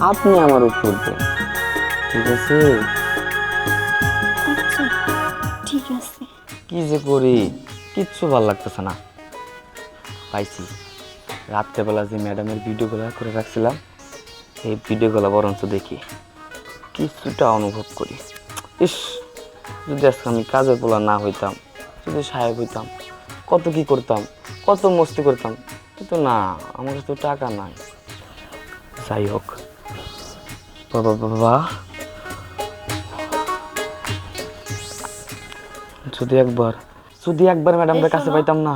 আপনি আমার উপর দেন। ঠিক আছে? আচ্ছা ঠিক আছে। কি যে করি কিচ্ছু ভালো লাগতেছে না। পাইছি। রাত্রেবেলা যে ম্যাডামের ভিডিওগুলো করে রাখছিলাম এই ভিডিওগুলো বরঞ্চ দেখি। কিছুটা অনুভব করি। ইস যদি আজকে আমি কাজের পোলা না হইতাম যদি সাহেব হইতাম কত কি করতাম কত মস্তি করতাম কিন্তু না আমার তো টাকা নাই। যাই হোক। বাবা বাবা যদি একবার যদি একবার ম্যাডামের কাছে পাইতাম না।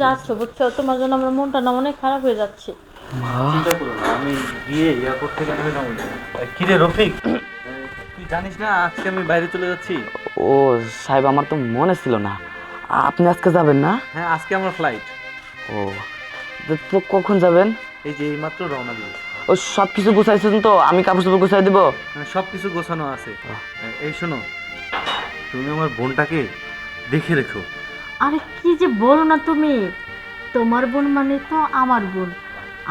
যাচ্ছ বুঝছ? তোমার জন্য আমার মনটা না অনেক খারাপ হয়ে যাচ্ছে। চিন্তা করো না, আমি গিয়ে এয়ারপোর্ট থেকে নেমে যাব। কিরে রফিক? তুই জানিস না আজকে আমি বাইরে চলে যাচ্ছি? ও সাহেব আমার তো মনে ছিল না। আপনি আজকে যাবেন না? হ্যাঁ আজকে আমার ফ্লাইট ও তো কখন যাবেন? এই যে এইমাত্র রওনা দিব ও সব কিছু গুছাইছেন তো? আমি কাপড় চোপড় গুছাই দেবো? হ্যাঁ, সব কিছু গোছানো আছে। এই শোনো তুমি আমার বোনটাকে দেখে রেখো। আরে কি যে বলো না তুমি? তোমার বোন মানে তো আমার বোন।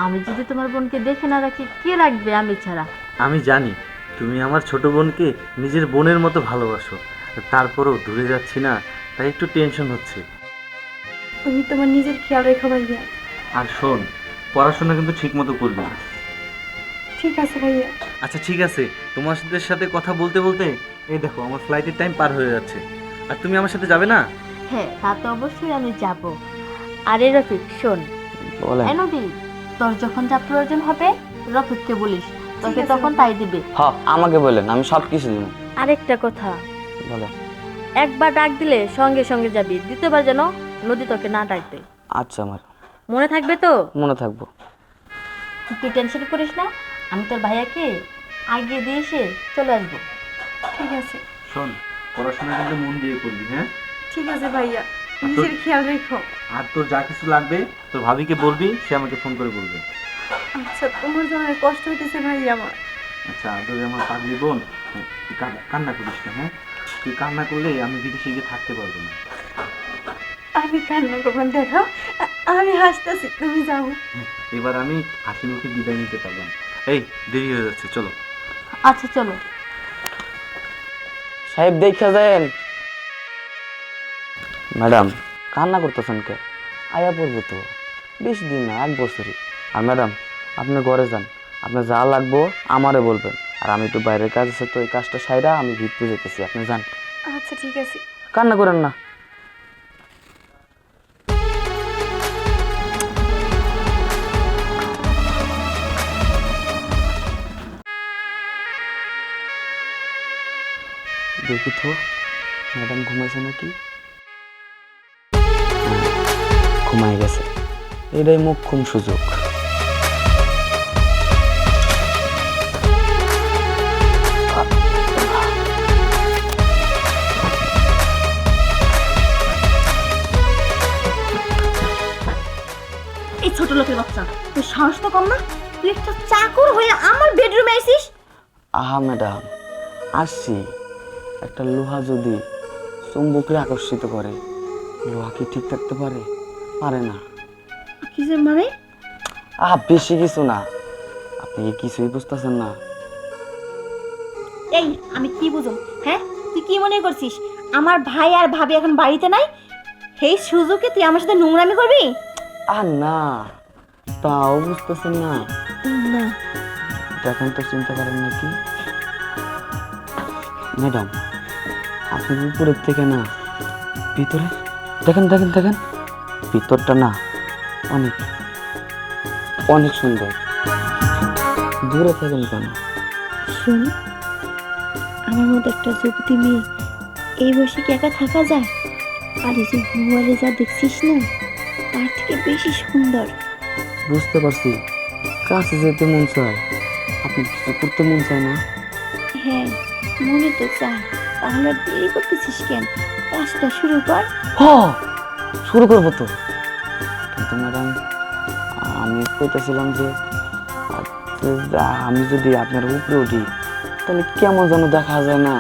আমি যদি তোমার বোনকে দেখে না রাখি কে রাখবে আমি ছাড়া? আমি জানি তুমি আমার ছোট বোনকে নিজের বোনের মতো ভালোবাসো। তারপরেও দূরে যাচ্ছি না তাই একটু টেনশন হচ্ছে। তুমি তোমার নিজের খেয়াল রেখো ভাইয়া। আর শোন পড়াশোনা কিন্তু ঠিক মতো করবি ঠিক আছে ভাইয়া। আচ্ছা ঠিক আছে। তোমাদের সাথে কথা বলতে বলতে এই দেখো আমার ফ্লাইটের টাইম পার হয়ে যাচ্ছে। আর তুমি আমার সাথে যাবে না? হ্যাঁ তা তো অবশ্যই আমি যাব। আরে রফিক শোন। নদী তোর যখন যা প্রয়োজন হবে রফিককে বলিস। তোকে তখন তাই দিবে। হ আমাকে বলেন আমি সব কিছু দিব। আরেকটা কথা। বলেন। একবার ডাক দিলে সঙ্গে সঙ্গে যাবি। দ্বিতীয়বার যেন নদী তোকে না ডাকবে। আচ্ছা আমার। মনে থাকবে তো? মনে থাকব। তুই টেনশন করিস না? আমি তোর ভাইয়াকে আগে দিয়ে এসে চলে আসব। ঠিক আছে। শোন পড়াশোনা কিন্তু মন দিয়ে করবি হ্যাঁ? ঠিক আছে ভাইয়া নিজের খেয়াল রেখো। আর তোর যা কিছু লাগবে তোর ভাবিকে বলবি সে আমাকে ফোন করে বলবে। আচ্ছা তোমার জন্য কষ্ট হইতেছে ভাইয়া আমার। আচ্ছা আর তোর আমার পাগলি বোন হ্যাঁ, তুই কান- কান্না করিস না হ্যাঁ? তুই কান্না করলে আমি বিদেশে গিয়ে থাকতে পারব না। আমি কান্না করব দেখো আমি হাসতেছি তুমি যাও। এবার আমি হাসি মুখে বিদায় নিতে পারলাম এই দেরি হয়ে যাচ্ছে চলো। আচ্ছা চলো। সাহেব দেখা যান ম্যাডাম কান্না করতেছেন কে? আয়া পড়ব তো বেশি দিন না এক বছরই। আর ম্যাডাম আপনি ঘরে যান। আপনি যা লাগবো আমারে বলবেন। আর আমি একটু বাইরের কাজ আছে তো এই কাজটা সাইরা আমি ঘুরতে যেতেছি আপনি যান। আচ্ছা ঠিক আছে। কান্না করেন না। দেখি তো ম্যাডাম ঘুমাইছে নাকি? ঘুমাই গেছে। এটাই মোক্ষম সুযোগ। এই ছোট লোকের বাচ্চা তোর সাহস তো কম না? তুই একটা চাকর হয়ে আমার বেডরুমে আইসিস? আহা ম্যাডাম আসছি। একটা লোহা যদি চুম্বককে আকর্ষিত করে লোহা কি ঠিক থাকতে পারে? পারে না। কিসের মানে? আহা বেশি কিছু না। আপনি কি কিছুই বুঝতেছেন না। এই আমি কি বুঝুম? হ্যাঁ তুই কি মনে করছিস? আমার ভাই আর ভাবি এখন বাড়িতে নাই? সেই সুযোগে তুই আমার সাথে নোংরামি করবি? আর না। তাও বুঝতেছেন না। না। দেখেন তো চিন্তা করেন নাকি ম্যাডাম আপনি উপরের থেকে না ভিতরে দেখেন দেখেন দেখেন ভিতরটা না অনেক অনেক সুন্দর। দূরে থাকেন কেন? শুন আমার মতো একটা যুবতী মেয়ে এই বয়সে কি একা থাকা যায়? আর এই যে মোবাইলে যা দেখছিস না তার থেকে বেশি সুন্দর। বুঝতে পারছি। কাছে যেতে মন চায়। আপনি কিছু করতে মন চায় না? হ্যাঁ মনে তো চায়। তাহলে আর দেরি করতেছিস কেন? কাজটা শুরু কর। হ শুরু করব তো। কিন্তু ম্যাডাম আমি কইতেছিলাম যে আমি যদি আপনার উপরে উঠি তাহলে কেমন যেন দেখা যায় না?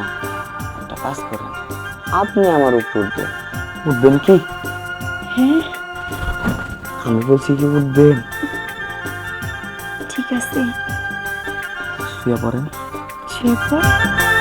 একটা কাজ করেন আপনি আমার উপরে উঠবেন। উঠবেন কি? হ্যাঁ। আমি বলছি কি উঠবেন? ঠিক আছে। শুয়ে পড়েন। শুয়ে পড়।